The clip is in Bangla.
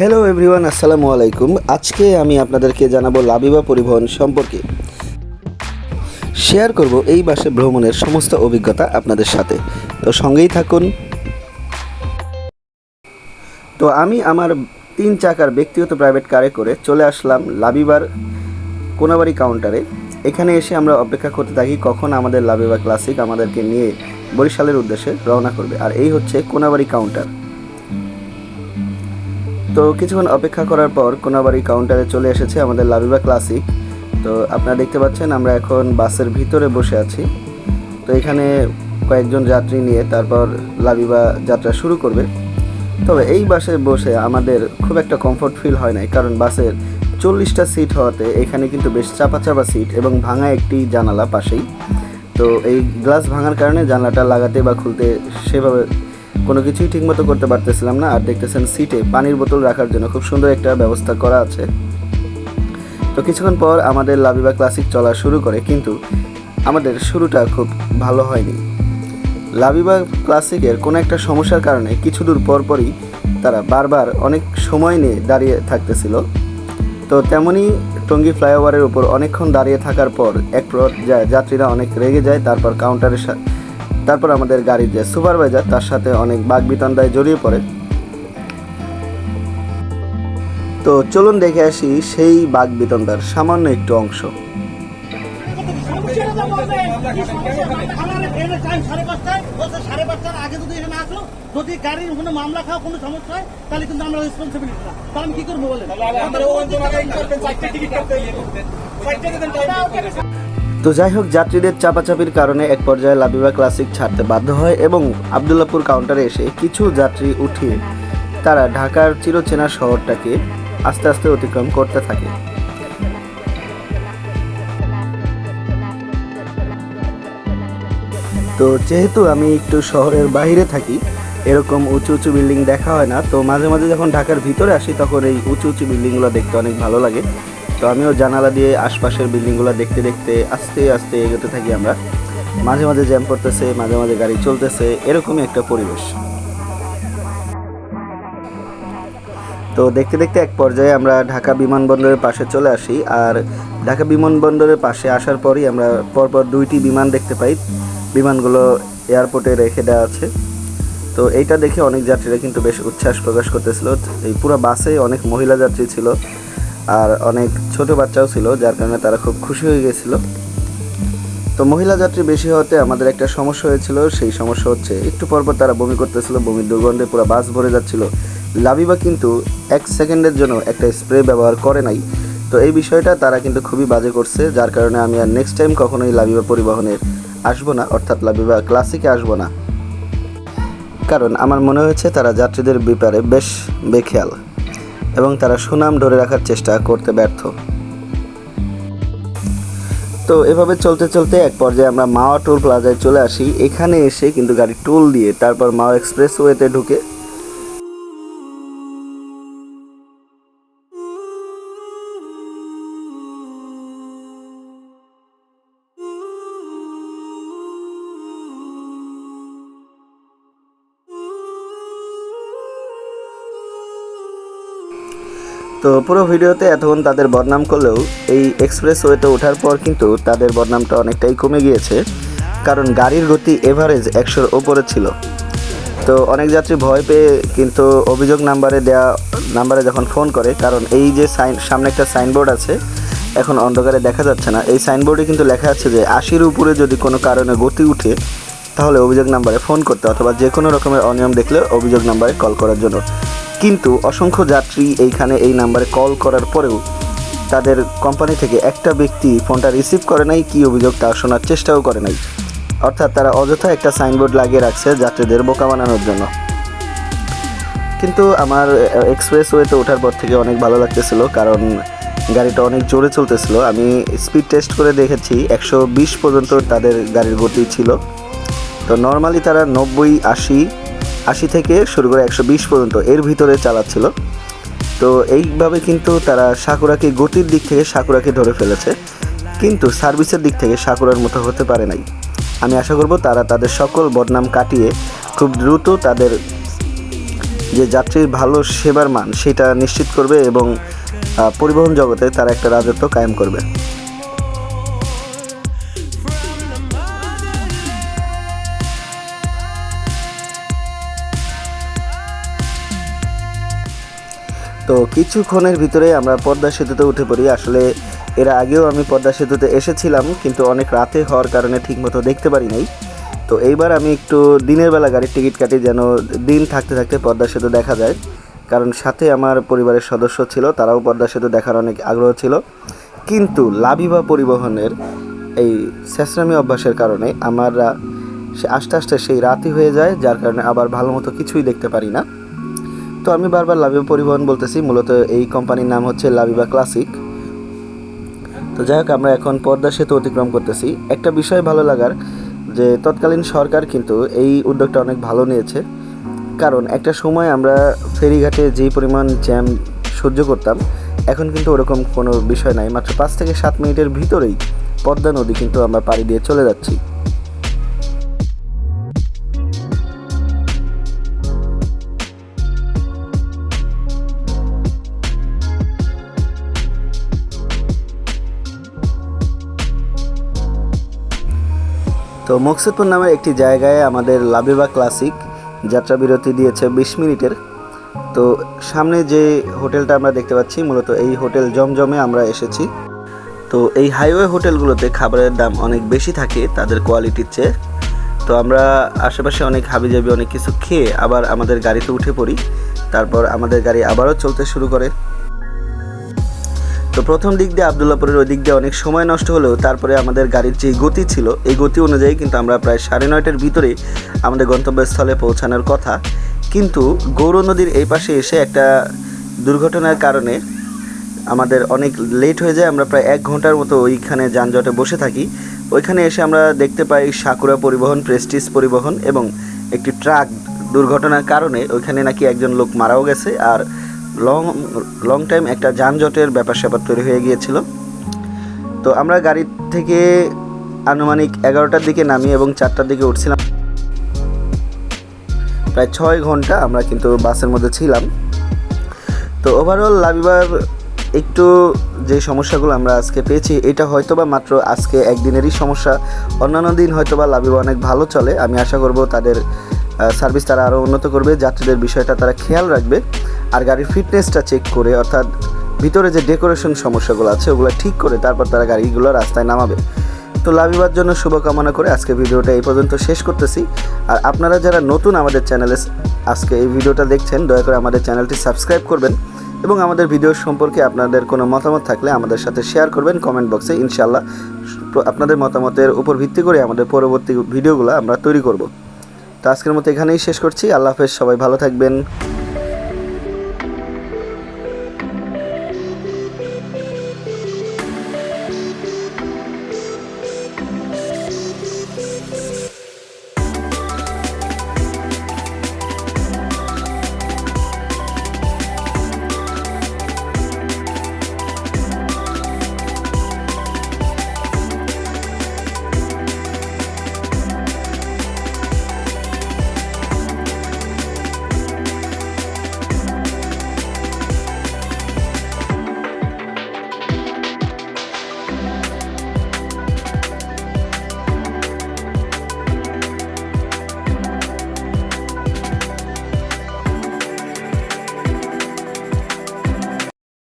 হ্যালো এভরিওয়ান আসসালামু আলাইকুম। আজকে আমি আপনাদেরকে জানাব লাবিবা পরিবহন সম্পর্কে। শেয়ার করব এই বাসে ভ্রমণের সমস্ত অভিজ্ঞতা আপনাদের সাথে। তো সঙ্গেই থাকুন। তো আমি আমার তিন চাকার ব্যক্তিগত প্রাইভেট কারে করে চলে আসলাম লাবিবার কোনাবাড়ি কাউন্টারে এখানে এসে আমরা অপেক্ষা করতে থাকি কখন আমাদের লাবিবা ক্লাসিক আমাদেরকে নিয়ে বরিশালের উদ্দেশ্যে রওনা করবে। আর এই হচ্ছে কোনাবাড়ি কাউন্টার তো কিছুক্ষণ অপেক্ষা করার পর কোনাবাড়ি কাউন্টারে চলে এসেছে আমাদের লাবিবা ক্লাসিক তো আপনারা দেখতে পাচ্ছেন, আমরা এখন বাসের ভিতরে বসে আছি। তো এখানে কয়েকজন যাত্রী নিয়ে তারপর লাবিবা যাত্রা শুরু করবে। তবে এই বাসে বসে আমাদের খুব একটা কমফোর্ট ফিল হয় নাই, কারণ বাসের চল্লিশটা সিট হওয়াতে এখানে কিন্তু বেশ চাপা চাপা সিট এবং ভাঙা একটি জানালা পাশেই। তো এই গ্লাস ভাঙার কারণে জানলাটা লাগাতে বা খুলতে সেভাবে কোনো কিছুই ঠিকমতো করতে পারতেছিলাম না, আর দেখতেছেন সিটে পানির বোতল রাখার জন্য খুব সুন্দর একটা ব্যবস্থা করা আছে। তো কিছুক্ষণ পর আমাদের লাবিবা ক্লাসিক চলা শুরু করে, কিন্তু আমাদের শুরুটা খুব ভালো হয়নি। লাবিবা ক্লাসিকের কোনো একটা সমস্যার কারণে কিছু দূর পরপরই তারা বারবার অনেক সময় নিয়ে দাঁড়িয়ে থাকতেছিল। তো তেমনই টঙ্গী ফ্লাইওভারের উপর অনেকক্ষণ দাঁড়িয়ে থাকার পর এক যাত্রীরা অনেক রেগে যায়, তারপর কাউন্টারের সা- তারপর আমাদের গাড়ির যে সুপারভাইজার, তার সাথে অনেক বাগবিতন্ডায় জড়িয়ে পড়ে। তো চলুন দেখে আসি সেই বাগবিতন্ডার সামান্য একটু অংশ। তো যাই হোক, যাত্রীদের চাপাচাপির কারণে এক পর্যায়ে লাবিবা ক্লাসিক ছাড়তে বাধ্য হয় এবং আবদুল্লাপুর কাউন্টারে এসে কিছু যাত্রী উঠিয়ে তারা ঢাকার চিরচেনা শহরটাকে আস্তে আস্তে অতিক্রম করতে থাকে। তো যেহেতু আমি একটু শহরের বাইরে থাকি এরকম উঁচু উঁচু বিল্ডিং দেখা হয় না। তো মাঝে মাঝে যখন ঢাকার ভিতরে আসি, তখন এই উঁচু উঁচু বিল্ডিংগুলো দেখতে অনেক ভালো লাগে। তো আমিও জানালা দিয়ে আশপাশের বিল্ডিংগুলো দেখতে দেখতে আস্তে আস্তে এগোতে থাকি আমরা। মাঝে মাঝে জ্যাম পড়তেছে মাঝে মাঝে গাড়ি চলতেছে, এরকমই একটা পরিবেশ। তো দেখতে দেখতে এক পর্যায়ে আমরা ঢাকা বিমানবন্দরের পাশে চলে আসি। আর ঢাকা বিমানবন্দরের পাশে আসার পরই আমরা পরপর দুইটি বিমান দেখতে পাই। বিমানগুলো এয়ারপোর্টে রেখে দেওয়া আছে। তো এইটা দেখে অনেক যাত্রীরা কিন্তু বেশ উচ্ছ্বাস প্রকাশ করতেছিল। এই পুরো বাসে অনেক মহিলা যাত্রী ছিল আর অনেক ছোট বাচ্চাও ছিল, যার কারণে তারা খুব খুশি হয়ে গেছিল। তো মহিলা যাত্রী বেশি হওয়াতে আমাদের একটা সমস্যা হয়েছিল, সেই সমস্যা হচ্ছে একটু পরপর তারা বমি করতেছিল বমির দুর্গন্ধে পুরো বাস ভরে যাচ্ছিল। লাবিবা কিন্তু এক সেকেন্ডের জন্য একটা স্প্রে ব্যবহার করে নাই। তো এই বিষয়টা তারা কিন্তু খুবই বাজে করছে, যার কারণে আমি আর নেক্সট টাইম কখনোই লাবিবা পরিবহনের আসব না, অর্থাৎ লাবিবা ক্লাসিকে আসব না। কারণ আমার মনে হয়েছে তারা যাত্রীদের ব্যাপারে বেশ বেখেয়াল এবং তারা সুনাম ধরে রাখার চেষ্টা করতে ব্যর্থ। তো এভাবে চলতে চলতে এক পর্যায়ে আমরা মাওয়া টোল প্লাজায় চলে আসি। এখানে এসে কিন্তু গাড়ি টোল দিয়ে তারপর মাওয়া এক্সপ্রেসওয়েতে ঢুকে তো পুরো ভিডিওতে এতক্ষণ তাদের বদনাম করলেও এই এক্সপ্রেস ওয়েতে ওঠার পর কিন্তু তাদের বদনামটা অনেকটাই কমে গিয়েছে, কারণ গাড়ির গতি এভারেজ একশোর ওপরে ছিল। তো অনেক যাত্রী ভয় পেয়ে কিন্তু অভিযোগ নাম্বারে দেওয়া নাম্বারে যখন ফোন করে, কারণ এই যে সাইন, সামনে একটা সাইনবোর্ড আছে, এখন অন্ধকারে দেখা যাচ্ছে না। এই সাইনবোর্ডে কিন্তু লেখা আছে যে আশির উপরে যদি কোনো কারণে গতি উঠে, তাহলে অভিযোগ নাম্বারে ফোন করতে অথবা যে কোনো রকমের অনিয়ম দেখলে অভিযোগ নাম্বারে কল করার জন্য। কিন্তু অসংখ্য যাত্রী এইখানে এই নাম্বারে কল করার পরেও তাদের কোম্পানি থেকে একটা ব্যক্তি ফোনটা রিসিভ করে নাই, কী অভিযোগ তা শোনার চেষ্টাও করে নাই। অর্থাৎ তারা অযথা একটা সাইনবোর্ড লাগিয়ে রাখছে যাত্রীদের বোকা বানানোর জন্য। কিন্তু আমার এক্সপ্রেস ওয়েতে ওঠার পর থেকে অনেক ভালো লাগতেছিল, কারণ গাড়িটা অনেক জোরে চলতেছিল। আমি স্পিড টেস্ট করে দেখেছি, একশো বিশ পর্যন্ত তাদের গাড়ির গতি ছিল। তো নর্মালি তারা নব্বই, আশি আশি থেকে শুরু করে একশো বিশ পর্যন্ত এর ভিতরে চালাচ্ছিল। তো এইভাবে কিন্তু তারা সাকুরাকে গতির দিক থেকে সাকুরাকে ধরে ফেলেছে। কিন্তু সার্ভিসের দিক থেকে সাকুরার মতো হতে পারে নাই। আমি আশা করব তারা তাদের সকল বদনাম কাটিয়ে খুব দ্রুত তাদের যে যাত্রীর ভালো সেবার মান, সেটা নিশ্চিত করবে এবং পরিবহন জগতে তারা একটা রাজত্ব কায়েম করবে। তো কিছুক্ষণের ভিতরে আমরা পদ্মা সেতুতে উঠে পড়ি। আসলে এর আগেও আমি পদ্মা সেতুতে এসেছিলাম, কিন্তু অনেক রাতে হওয়ার কারণে ঠিকমতো দেখতে পারি নাই। তো এইবার আমি একটু দিনের বেলা গাড়ির টিকিট কাটি, যেন দিন থাকতে থাকতে পদ্মা সেতু দেখা যায়। কারণ সাথে আমার পরিবারের সদস্য ছিল, তারাও পদ্মা সেতু দেখার অনেক আগ্রহ ছিল। কিন্তু লাভিবা পরিবহনের এই শেষরামি অভ্যাসের কারণে আমরা আস্তে আস্তে সেই রাতই হয়ে যায়, যার কারণে আবার ভালো মতো কিছুই দেখতে পারি না। তো আমি বারবার লাভিবা পরিবহন বলতেছি, মূলত এই কোম্পানির নাম হচ্ছে লাভিবা ক্লাসিক। তো যাই হোক, আমরা এখন পদ্মা সেতু অতিক্রম করতেছি। একটা বিষয় ভালো লাগার, যে তৎকালীন সরকার কিন্তু এই উদ্যোগটা অনেক ভালো নিয়েছে। কারণ একটা সময় আমরা ফেরিঘাটে যেই পরিমাণ জ্যাম সহ্য করতাম, এখন কিন্তু ওরকম কোনো বিষয় নাই। মাত্র পাঁচ থেকে সাত মিনিটের ভিতরেই পদ্মা নদী কিন্তু আমরা পাড়ি দিয়ে চলে যাচ্ছি। তো মকসুদপুর নামে একটি জায়গায় আমাদের লাবিবা ক্লাসিক যাত্রা বিরতি দিয়েছে বিশ মিনিটের। তো সামনে যে হোটেলটা আমরা দেখতে পাচ্ছি, মূলত এই হোটেল জমজমে আমরা এসেছি। তো এই হাইওয়ে হোটেলগুলোতে খাবারের দাম অনেক বেশি থাকে তাদের কোয়ালিটির চেয়ে। তো আমরা আশেপাশে অনেক হাবি হাবিজাবি অনেক কিছু খেয়ে আবার আমাদের গাড়িতে উঠে পড়ি। তারপর আমাদের গাড়ি আবারও চলতে শুরু করে। তো প্রথম দিক দিয়ে আবদুল্লাপুরের ওই দিক দিয়ে অনেক সময় নষ্ট হলেও তারপরে আমাদের গাড়ির যে গতি ছিল, এই গতি অনুযায়ী কিন্তু আমরা প্রায় সাড়ে নয়টার ভিতরে আমাদের গন্তব্যস্থলে পৌঁছানোর কথা। কিন্তু গৌর নদীর এই পাশে এসে একটা দুর্ঘটনার কারণে আমাদের অনেক লেট হয়ে যায়, আমরা প্রায় এক ঘণ্টার মতো ওইখানে যানজটে বসে থাকি। ওইখানে এসে আমরা দেখতে পাই সাকুরা পরিবহন প্রেস্টিজ পরিবহন এবং একটি ট্রাক দুর্ঘটনার কারণে ওইখানে নাকি একজন লোক মারাও গেছে আর লং লং টাইম একটা যানজটের ব্যাপার স্যাপার তৈরি হয়ে গিয়েছিল। তো আমরা গাড়ি থেকে আনুমানিক এগারোটার দিকে নামি এবং চারটার দিকে উঠছিলাম। প্রায় ছয় ঘণ্টা আমরা কিন্তু বাসের মধ্যে ছিলাম। তো ওভারঅল লাবিবার একটু যে সমস্যাগুলো আমরা আজকে পেয়েছি, এটা হয়তো বা মাত্র আজকে একদিনেরই সমস্যা। অন্যান্য দিন হয়তো বা লাবিবা অনেক ভালো চলে। আমি আশা করব তাদের সার্ভিস তারা আরও উন্নত করবে। যাত্রীদের বিষয়টা তারা খেয়াল রাখবে। আর গাড়ির ফিটনেসটা চেক করে, অর্থাৎ ভিতরে যে ডেকোরেশন সমস্যাগুলো আছে, ওগুলো ঠিক করে তারপর তারা গাড়িগুলো রাস্তায় নামাবে। তো লাভিবার জন্য শুভকামনা করে আজকে ভিডিওটা এই পর্যন্ত শেষ করতেছি। আর আপনারা যারা নতুন আমাদের চ্যানেলে আজকে এই ভিডিওটা দেখছেন, দয়া করে আমাদের চ্যানেলটি সাবস্ক্রাইব করবেন এবং আমাদের ভিডিও সম্পর্কে আপনাদের কোনো মতামত থাকলে আমাদের সাথে শেয়ার করবেন কমেন্ট বক্সে ইনশাল্লাহ আপনাদের মতামতের উপর ভিত্তি করে আমাদের পরবর্তী ভিডিওগুলো আমরা তৈরি করব। তো আজকের মতো এখানেই শেষ করছি। আল্লাহ হাফেজ, সবাই ভালো থাকবেন।